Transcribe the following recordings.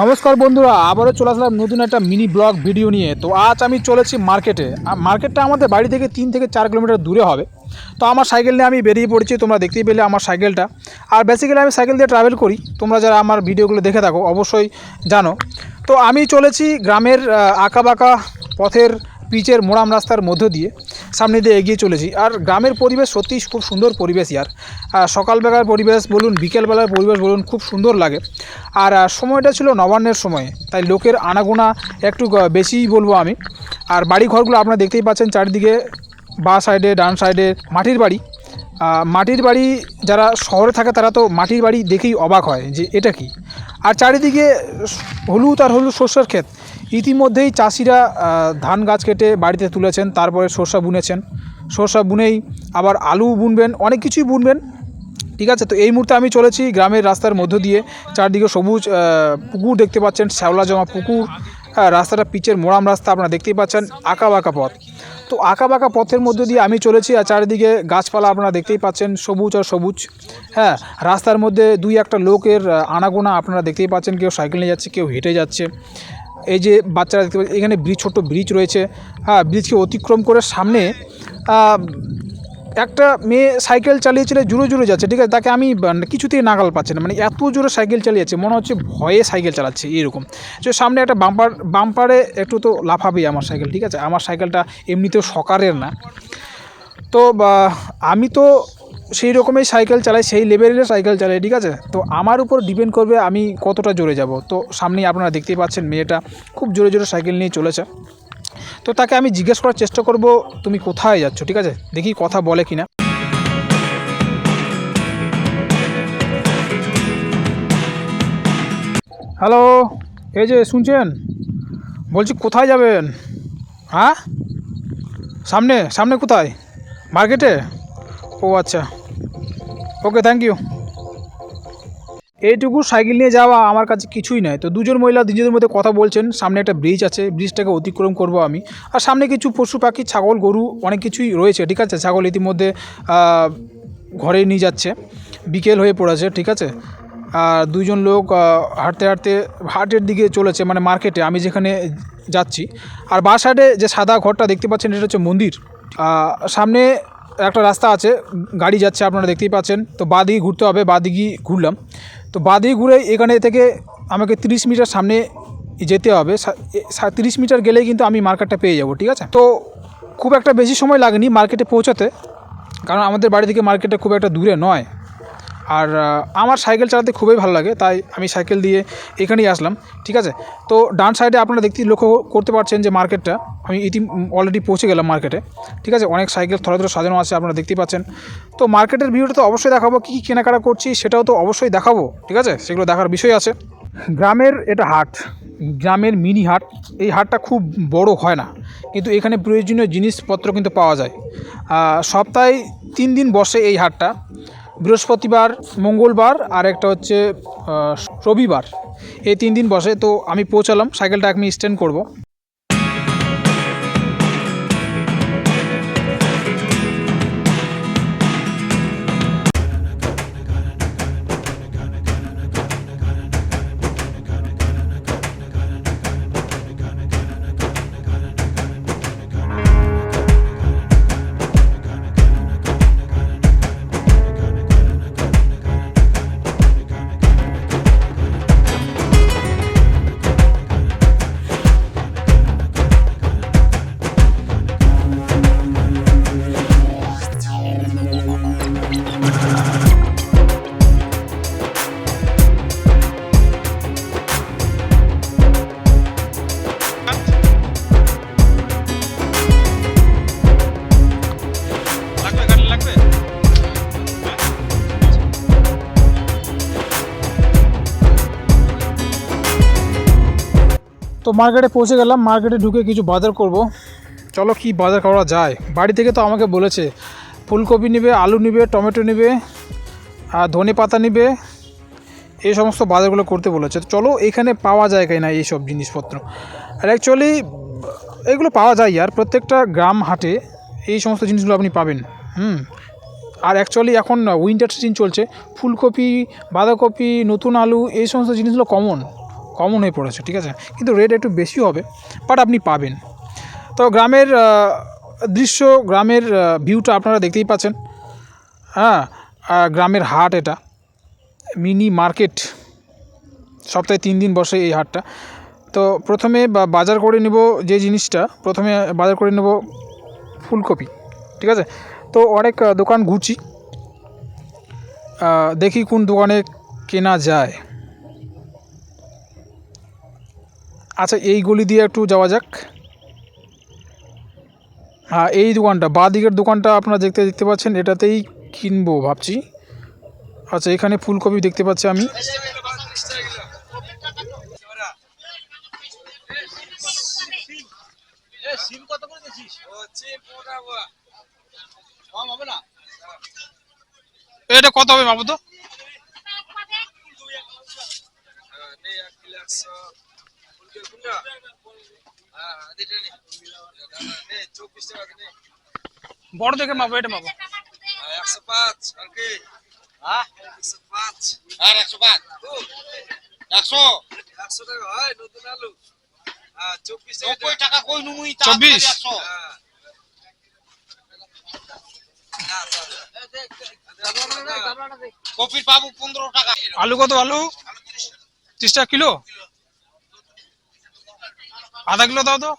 নমস্কার বন্ধুরা, আবারও চলে আসলাম নতুন একটা মিনি ব্লগ ভিডিও নিয়ে। তো আজ আমি চলেছি মার্কেটে মার্কেটটা আমাদের বাড়ি থেকে তিন থেকে চার কিলোমিটার দূরে হবে। তো আমার সাইকেল নিয়ে আমি বেরিয়ে পড়েছি, তোমরা দেখতেই পেলে আমার সাইকেলটা আর বেসিক্যালি আমি সাইকেল দিয়ে ট্রাভেল করি। তোমরা যারা আমার ভিডিওগুলো দেখে থাকো, অবশ্যই জানো। তো আমি চলেছি গ্রামের আঁকা বাঁকা পথের, পিচের মোড়াম রাস্তার মধ্য দিয়ে। সামনে দিয়ে এগিয়ে চলেছি। আর গ্রামের পরিবেশ সত্যিই খুব সুন্দর পরিবেশ ইয়ার। সকালবেলার পরিবেশ বলুন, বিকেলবেলার পরিবেশ বলুন, খুব সুন্দর লাগে। আর সময়টা ছিল নবান্নের সময়, তাই লোকের আনাগোনা একটু বেশিই বলব আমি। আর বাড়ি ঘরগুলো আপনারা দেখতেই পাচ্ছেন, চারিদিকে বা সাইডে, ডান সাইডে মাটির বাড়ি। মাটির বাড়ি যারা শহরে থাকে, তারা তো মাটির বাড়ি দেখেই অবাক হয় যে এটা কি? আর চারিদিকে হলুদ আর হলুদ শস্যের ক্ষেত। ইতিমধ্যেই চাষিরা ধান গাছ কেটে বাড়িতে তুলেছেন, তারপরে সর্ষা বুনেছেন। সর্ষা বুনেই আবার আলু বুনবেন, অনেক কিছুই বুনবেন। ঠিক আছে, তো এই মুহূর্তে আমি চলেছি গ্রামের রাস্তার মধ্য দিয়ে। চারদিকে সবুজ পুকুর দেখতে পাচ্ছেন, শ্যাওলা জমা পুকুর। হ্যাঁ রাস্তাটা পিচের মোড়াম রাস্তা আপনারা দেখতেই পাচ্ছেন, আঁকা বাঁকা পথ। তো আঁকা বাঁকা পথের মধ্য দিয়ে আমি চলেছি আর চারিদিকে গাছপালা আপনারা দেখতেই পাচ্ছেন, সবুজ আর সবুজ। হ্যাঁ রাস্তার মধ্যে দুই একটা লোকের, আনাগোনা আপনারা দেখতেই পাচ্ছেন, কেউ সাইকেল নিয়ে যাচ্ছে, কেউ হেঁটে যাচ্ছে। এই যে বাচ্চারা দেখতে পাচ্ছেন, এখানে ব্রিজ, ছোট্ট ব্রিজ রয়েছে। হ্যাঁ ব্রিজকে অতিক্রম করে সামনে একটা মেয়ে সাইকেল চালিয়েছিল, জুড়ে জুড়ে যাচ্ছে, ঠিক আছে? তাকে আমি বা- কিছুতেই নাগাল পাচ্ছি না মানে এত জোরে সাইকেল চালিয়েছে, মনে হচ্ছে ভয়ে সাইকেল চালাচ্ছে এরকম যে সামনে একটা বাম্পার, বাম্পারে একটু তো লাফাবেই আমার সাইকেল, ঠিক আছে? আমার সাইকেলটা এমনিতেও সকারের না। তো আমি তো সেই রকমই সাইকেল চালাই, সেই লেভেলের সাইকেল চালাই, ঠিক আছে? তো আমার উপর ডিপেন্ড করবে আমি কতটা জোরে যাব। তো সামনেই আপনারা দেখতেই পাচ্ছেন মেয়েটা খুব জোরে জোরে সাইকেল নিয়ে চলেছে। তো তাকে আমি জিজ্ঞেস করার চেষ্টা করব, তুমি কোথায় যাচ্ছ? ঠিক আছে? দেখি কথা বলে কিনা। হ্যালো এই যে শুনছেন? বলছি, কোথায় যাবেন? হ্যাঁ? সামনে সামনে কোথায়? মার্কেটে? ও আচ্ছা। ওকে থ্যাংক ইউ এইটুকু সাইকেল নিয়ে যাওয়া আমার কাছে কিছুই নয়। তো দুজন মহিলা নিজেদের মধ্যে কথা বলছেন, সামনে একটা ব্রিজ আছে ব্রিজটাকে অতিক্রম করব আমি। আর সামনে কিছু পশু পাখি, ছাগল, গরু, অনেক কিছুই রয়েছে, ঠিক আছে? ছাগল ইতিমধ্যে ঘরে নিয়ে যাচ্ছে, বিকেল হয়ে পড়েছে, ঠিক আছে? আর দুইজন লোক হাঁটতে হাঁটতে হাটের দিকে চলেছে মানে মার্কেটে, আমি যেখানে যাচ্ছি। আর বাঁ সাইডে যে সাদা ঘরটা দেখতে পাচ্ছেন এটা হচ্ছে মন্দির। সামনে একটা রাস্তা আছে, গাড়ি যাচ্ছে, আপনারা দেখতেই পাচ্ছেন। তো বাঁ দিকে ঘুরতে হবে, বাঁ দিকে ঘুরলাম। তো বাঁ দিকে ঘুরে এখানে থেকে আমাকে তিরিশ মিটার সামনে যেতে হবে। তিরিশ মিটার গেলেই কিন্তু আমি মার্কেটটা পেয়ে যাব, ঠিক আছে? তো খুব একটা বেশি সময় লাগেনি মার্কেটে পৌঁছাতে, কারণ আমাদের বাড়ি থেকে মার্কেটটা খুব একটা দূরে নয়। আর আমার সাইকেল চালাতে খুবই ভালো লাগে, তাই আমি সাইকেল দিয়ে এখানেই আসলাম, ঠিক আছে? তো ডান সাইডে আপনারা দেখতে লক্ষ্য করতে পারছেন যে মার্কেটটা, আমি ইতি অলরেডি পৌঁছে গেলাম মার্কেটে, ঠিক আছে? অনেক সাইকেল থরে থরে সাজানো আছে, আপনারা দেখতেই পাচ্ছেন। তো মার্কেটের ভিডিওটা তো অবশ্যই দেখাবো, কী কী কেনাকাটা করছি সেটাও তো অবশ্যই দেখাবো, ঠিক আছে? সেগুলো দেখার বিষয় আছে। গ্রামের এটা হাট, গ্রামের মিনি হাট, এই হাটটা খুব বড় হয় না, কিন্তু এখানে প্রয়োজনীয় জিনিসপত্র কিন্তু পাওয়া যায়। সপ্তাহে তিন দিন বসে এই হাটটা বৃহস্পতিবার, মঙ্গলবার আর একটা হচ্ছে রবিবার। এই তিন দিন বসে, তো আমি পৌঁছালাম, সাইকেলটা আমি স্ট্যান্ড করব। তো মার্কেটে পৌঁছে গেলাম মার্কেটে ঢুকে কিছু বাজার করব। চলো কি বাজার করা যায়। বাড়ি থেকে তো আমাকে বলেছে, ফুলকপি নিবে, আলু নিবে, টমেটো নিবে, আর ধনে পাতা নেবে, এই সমস্ত বাজারগুলো করতে বলেছে। চলো এখানে পাওয়া যায় কিনা এই সব জিনিসপত্র। আর অ্যাকচুয়ালি এগুলো পাওয়া যায় আর প্রত্যেকটা গ্রাম হাটে এই সমস্ত জিনিসগুলো আপনি পাবেন। হুম। আর অ্যাকচুয়ালি এখন উইন্টার সিজন চলছে, ফুলকপি, বাঁধাকপি, নতুন আলু, এই সমস্ত জিনিসগুলো কমন কমন হয়ে পড়েছে ঠিক আছে? কিন্তু রেট একটু বেশি হবে বাট আপনি পাবেন। তো গ্রামের দৃশ্য গ্রামের ভিউটা আপনারা দেখতেই পাচ্ছেন। হ্যাঁ গ্রামের হাট এটা। Mini market. সপ্তাহে তিন দিন বসে এই হাটটা। তো প্রথমে বাজার করে নেব যে জিনিসটা প্রথমে বাজার করে নেব ফুলকপি ঠিক আছে? তো অনেক দোকান আহ, দেখি কোন দোকানে কেনা যায়। আচ্ছা এই গলি দিয়ে একটু যাওয়া যাক। হ্যাঁ এই দোকানটা, বাঁ দিকের দোকানটা আপনারা দেখতে দেখতে পাচ্ছেন, এটাতেই কিনবো ভাবছি। আচ্ছা এখানে ফুলকপি দেখতে পাচ্ছি আমি। এটা কত হবে বাবু তো? বড় দেখে মাপো এটা মাপো। একশো পাঁচ আর কি একশো পাঁচ আর একশো পাঁচ একশো একশো টাকা হয়। নতুন আলু চব্বিশ টাকা কই নুমুই চব্বিশ। কপির পাবো পনেরো টাকা। আলু কত আলু? ত্রিশ টাকা কিলো? আধা কিলো দাও তো।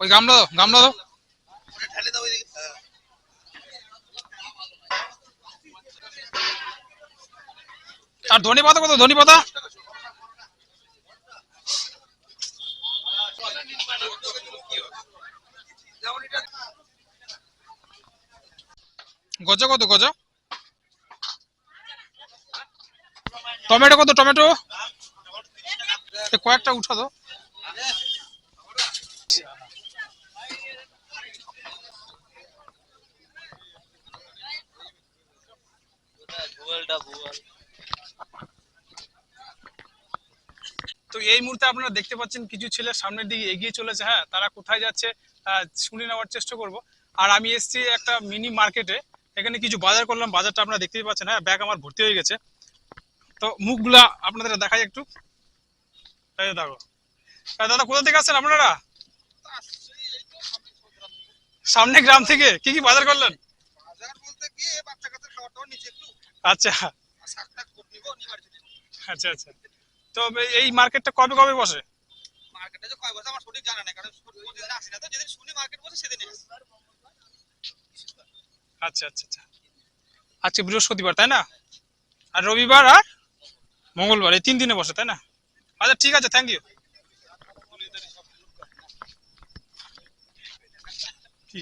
ওই গামলা দাও গামলা দাও। আর ধনে পাতা কত? ধনে পাতা? গজা কত, গজা? টমেটো কত, টমেটো? কয়েকটা উঠা তো। তো এই মুহূর্তে আপনারা দেখতে পাচ্ছেন কিছু ছেলে সামনের দিকে এগিয়ে চলেছে। হ্যাঁ তারা কোথায় যাচ্ছে শুনে নেওয়ার চেষ্টা করব। আর আমি এসেছি একটা মিনি মার্কেটে। এখানে কিছু বাজার করলাম, বাজারটা আপনারা দেখতেই পাচ্ছেন। হ্যাঁ ব্যাগ আমার ভর্তি হয়ে গেছে। তো মুখগুলা আপনাদের দেখাই একটু। এই দেখো। দাদা কোথা থেকে আসছেন আপনারা? সামনে গ্রাম থেকে? কি কি বাজার করলেন? আচ্ছা। আচ্ছা আচ্ছা। তো এই মার্কেটটা কবে কবে বসে? মার্কেটে যে কয় বছর আমার সঠিক জানা নেই কারণ প্রতিদিন আসি না তো যেদিন শুনি মার্কেট বসে সেদিন আচ্ছা আচ্ছা আচ্ছা। আজকে বৃহস্পতিবার তাই না? আর রবিবার আর? মঙ্গলবার এই তিন দিনে বসে তাই না? আচ্ছা ঠিক আছে থ্যাংক ইউ কি?